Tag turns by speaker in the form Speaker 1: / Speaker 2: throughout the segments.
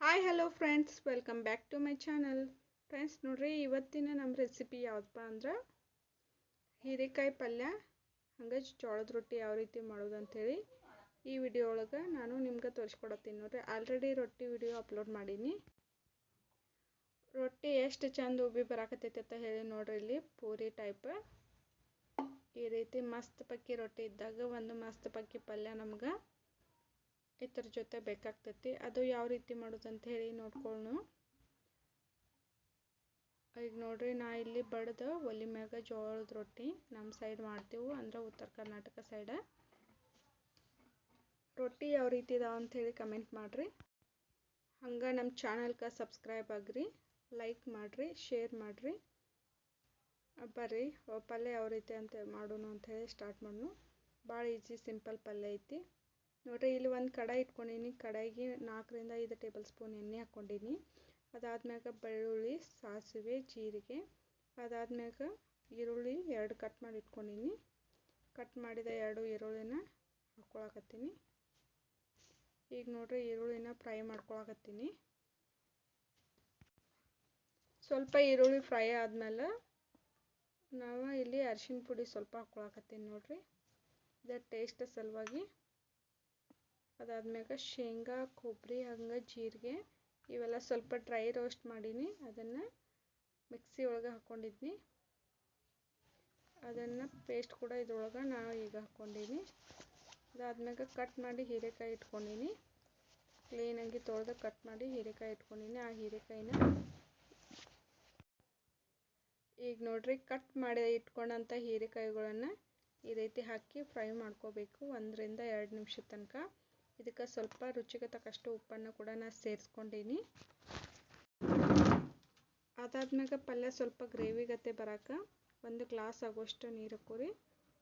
Speaker 1: Hi hello friends welcome back to my channel friends ನೋಡ್ರಿ, ಇವತ್ತಿನ ನಮ್ಮ ರೆಸಿಪಿ ಯಾವುದಪ್ಪ ಅಂದ್ರೆ? ಹೀರೆಕಾಯಿ ಪಲ್ಯ ಹಂಗೆ ಜೋಳದ ರೊಟ್ಟಿ ಯಾವ ರೀತಿ ಮಾಡೋದು ಅಂಥೇಳಿ ಈ ವಿಡಿಯೋ ಒಳಗೆ ನಾನು ನಿಮ್ಗೆ ತೋರಿಸ್ಕೊಡತ್ತೀನಿ ನೋಡ್ರಿ. ಆಲ್ರೆಡಿ ರೊಟ್ಟಿ ವಿಡಿಯೋ ಅಪ್ಲೋಡ್ ಮಾಡೀನಿ. ರೊಟ್ಟಿ ಎಷ್ಟು ಚಂದ ಉಬ್ಬಿ ಬರಾಕತ್ತೈತೆ ಅಂತ ಹೇಳಿ ನೋಡ್ರಿ ಇಲ್ಲಿ. ಪೂರಿ ಟೈಪ್ ಈ ರೀತಿ ಮಸ್ತ್ ಪಕ್ಕಿ ರೊಟ್ಟಿ ಇದ್ದಾಗ ಒಂದು ಮಸ್ತ್ ಪಕ್ಕಿ ಪಲ್ಯ ನಮ್ಗೆ. ಇದ್ರ ಜೊತೆ ಬೇಕಾಗ್ತೈತಿ. ಅದು ಯಾವ ರೀತಿ ಮಾಡೋದು ಅಂತ ಹೇಳಿ ನೋಡ್ಕೊಳ್ಳೋಣ ಈಗ ನೋಡ್ರಿ, ನಾ ಇಲ್ಲಿ ಬಡ್ದು ಒಲಿ ಮ್ಯಾಗ ಜೋಳದ ರೊಟ್ಟಿ ನಮ್ಮ ಸೈಡ್ ಮಾಡ್ತೀವಿ, ಅಂದ್ರೆ ಉತ್ತರ ಕರ್ನಾಟಕ ಸೈಡ ರೊಟ್ಟಿ ಯಾವ ರೀತಿ ಇದಾವ ಅಂತ ಹೇಳಿ ಕಮೆಂಟ್ ಮಾಡಿರಿ. ಹಂಗೆ ನಮ್ಮ ಚಾನಲ್ಗೆ ಸಬ್ಸ್ಕ್ರೈಬ್ ಆಗ್ರಿ ಲೈಕ್ ಮಾಡಿರಿ ಶೇರ್ ಮಾಡಿರಿ. ಬರ್ರಿ, ಪಲ್ಯ ಯಾವ ರೀತಿ ಅಂತ ಮಾಡೋಣ ಹೇಳಿ ಸ್ಟಾರ್ಟ್ ಮಾಡೋಣ ಭಾಳ ಈಜಿ ಸಿಂಪಲ್ ಪಲ್ಯ ಐತಿ. ನೋಡ್ರಿ, ಇಲ್ಲಿ ಒಂದು ಕಡಾಯಿ ಇಟ್ಕೊಂಡೀನಿ. ಕಡಾಯಿಗೆ ನಾಲ್ಕರಿಂದ ಐದು ಟೇಬಲ್ ಸ್ಪೂನ್ ಎಣ್ಣೆ ಹಾಕ್ಕೊಂಡೀನಿ. ಅದಾದ್ಮ್ಯಾಗ ಬೆಳ್ಳುಳ್ಳಿ, ಸಾಸಿವೆ, ಜೀರಿಗೆ. ಅದಾದ್ಮ್ಯಾಗ ಈರುಳ್ಳಿ ಎರಡು ಕಟ್ ಮಾಡಿ ಇಟ್ಕೊಂಡೀನಿ. ಕಟ್ ಮಾಡಿದ ಎರಡು ಈರುಳ್ಳಿನ ಹಾಕ್ಕೊಳಕತ್ತೀನಿ ಈಗ ನೋಡ್ರಿ, ಈರುಳ್ಳಿನ ಫ್ರೈ ಮಾಡ್ಕೊಳಕತ್ತೀನಿ. ಸ್ವಲ್ಪ ಈರುಳ್ಳಿ ಫ್ರೈ ಆದಮೇಲೆ ನಾವು ಇಲ್ಲಿ ಅರಿಶಿನ ಪುಡಿ ಸ್ವಲ್ಪ ಹಾಕ್ಕೊಳಕತ್ತೀನಿ ನೋಡ್ರಿ. ಇದು ಟೇಸ್ಟ್ ಸಲುವಾಗಿ ಅದಾದ್ಮ್ಯಾಗ ಶೇಂಗಾ ಕೊಬ್ಬರಿ ಹಂಗೆ, ಜೀರಿಗೆ ಇವೆಲ್ಲ ಸ್ವಲ್ಪ ಡ್ರೈ ರೋಸ್ಟ್ ಮಾಡೀನಿ. ಅದನ್ನು ಮಿಕ್ಸಿ ಒಳಗೆ ಹಾಕ್ಕೊಂಡಿದ್ನಿ ಅದನ್ನು ಪೇಸ್ಟ್ ಕೂಡ ಇದ್ರೊಳಗೆ ನಾನು ಈಗ ಹಾಕ್ಕೊಂಡೀನಿ ಅದಾದ್ಮ್ಯಾಗ ಕಟ್ ಮಾಡಿ ಹೀರೆಕಾಯಿ ಇಟ್ಕೊಂಡೀನಿ. ಕ್ಲೀನಾಗಿ ತೊಳೆದು ಕಟ್ ಮಾಡಿ ಹೀರೆಕಾಯಿ ಇಟ್ಕೊಂಡೀನಿ. ಆ ಹೀರೆಕಾಯಿನ ಈಗ ನೋಡ್ರಿ ಕಟ್ ಮಾಡಿ ಇಟ್ಕೊಂಡಂಥ ಹೀರೆಕಾಯಿಗಳನ್ನು ಈ ರೀತಿ ಹಾಕಿ ಫ್ರೈ ಮಾಡ್ಕೋಬೇಕು. ಒಂದರಿಂದ ಎರಡು ನಿಮಿಷದ ತನಕ. ಇದಕ್ಕೆ ಸ್ವಲ್ಪ ರುಚಿಗೆ ತಕ್ಕಷ್ಟು ಉಪ್ಪನ್ನು ಕೂಡ ನಾನು ಸೇರಿಸ್ಕೊಂಡೀನಿ. ಅದಾದ್ಮ್ಯಾಗ ಪಲ್ಯ ಸ್ವಲ್ಪ ಗ್ರೇವಿ ಗತೆ ಬರೋಕೆ ಒಂದು ಗ್ಲಾಸ್ ಆಗುವಷ್ಟು ನೀರು ಹಾಕೋರಿ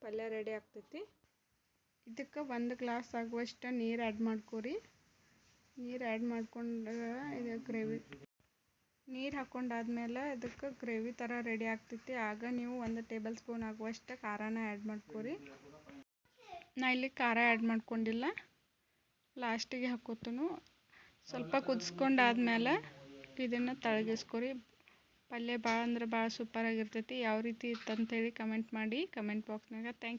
Speaker 1: ಪಲ್ಯ ರೆಡಿ ಆಗ್ತೈತಿ. ಇದಕ್ಕೆ ಒಂದು ಗ್ಲಾಸ್ ಆಗುವಷ್ಟು ನೀರು ಆ್ಯಡ್ ಮಾಡ್ಕೊರಿ. ನೀರು ಆ್ಯಡ್ ಮಾಡ್ಕೊಂಡು ಇದು ಗ್ರೇವಿ ನೀರು ಹಾಕ್ಕೊಂಡಾದ್ಮೇಲೆ ಇದಕ್ಕೆ ಗ್ರೇವಿ ಥರ ರೆಡಿ ಆಗ್ತೈತಿ. ಆಗ ನೀವು ಒಂದು ಟೇಬಲ್ ಸ್ಪೂನ್ ಆಗುವಷ್ಟು ಖಾರನ ಆ್ಯಡ್ ಮಾಡ್ಕೊರಿ. ನಾ ಇಲ್ಲಿ ಖಾರ ಆ್ಯಡ್ ಮಾಡ್ಕೊಂಡಿಲ್ಲ. ಲಾಸ್ಟಿಗೆ ಹಾಕೋತನು. ಸ್ವಲ್ಪ ಕುದಿಸ್ಕೊಂಡಾದ್ಮೇಲೆ ಇದನ್ನು ತಳಗಿಸ್ಕೊರಿ. ಪಲ್ಯ ಭಾಳ ಅಂದ್ರೆ ಭಾಳ ಸೂಪರಾಗಿರ್ತೈತಿ ಯಾವ ರೀತಿ ಇತ್ತು ಅಂತೇಳಿ ಕಮೆಂಟ್ ಮಾಡಿ ಕಮೆಂಟ್ ಬಾಕ್ಸ್ನಾಗ ಥ್ಯಾಂಕ್